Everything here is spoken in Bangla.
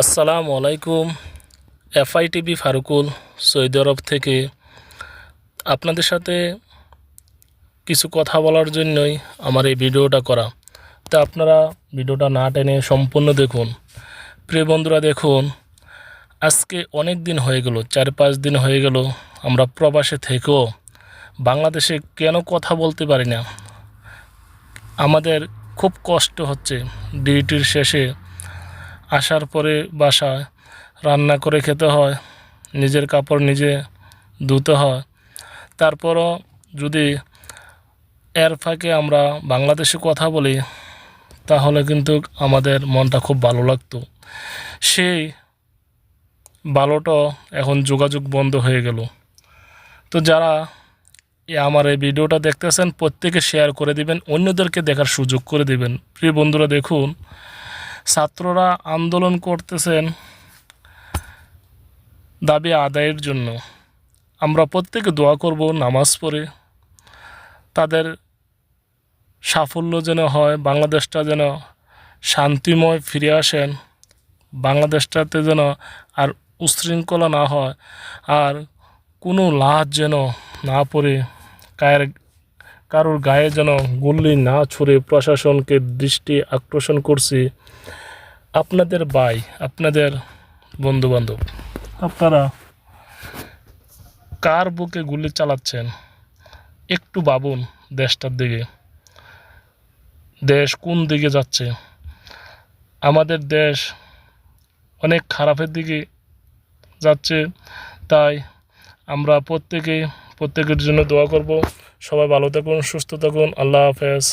আসসালামু আলাইকুম, FI TV Farukul Saudi Arab থেকে। আপনাদের সাথে কিছু কথা বলার জন্যই আমার এই ভিডিওটা করা। তা আপনারা ভিডিওটা না টেনে সম্পূর্ণ দেখুন। প্রিয় বন্ধুরা, দেখুন, আজকে অনেক দিন হয়ে গেল, চার পাঁচ দিন হয়ে গেল আমরা প্রবাসে থেকেও। বাংলাদেশে কেন কথা বলতে পারি না? আমাদের খুব কষ্ট হচ্ছে, ডিউটির শেষে আসার পরে বাসায় রান্না করে খেতে হয়, নিজের কাপড় নিজে ধুতে হয়। তারপরও যদি এর ফাঁকে আমরা বাংলাদেশে কথা বলি, তাহলে কিন্তু আমাদের মনটা খুব ভালো লাগতো। সেই ভালোটা এখন যোগাযোগ বন্ধ হয়ে গেল। তো যারা আমার এই ভিডিওটা দেখতেছেন, প্রত্যেকে শেয়ার করে দিবেন, অন্যদেরকে দেখার সুযোগ করে দিবেন। প্রিয় বন্ধুরা, দেখুন ছাত্ররা আন্দোলন করতেছেন দাবি আদায়ের জন্য। আমরা প্রত্যেকে দোয়া করব নামাজ পড়ে। তাদের সাফল্য যেন হয়, বাংলাদেশটা যেন শান্তিময় ফিরে আসেন, বাংলাদেশটাতে যেন আর উশৃঙ্খলা না হয়, আর কোনো লাশ যেন না পড়ে, কায়ের কারোর গায়ে যেন গুল্লি না ছুড়ে প্রশাসনকে দৃষ্টি আকর্ষণ করছি। আপনাদের ভাই, আপনাদের বন্ধুবান্ধব, আপনারা কার বুকে গুলি চালাচ্ছেন? একটু ভাবুন দেশটার দিকে। দেশ কোন দিকে যাচ্ছে? আমাদের দেশ অনেক খারাপের দিকে যাচ্ছে, তাই আমরা প্রত্যেকে প্রত্যেকের জন্য দোয়া করব। সবাই ভালো থাকুন সুস্থ থাকুন। আল্লাহ হাফেজ।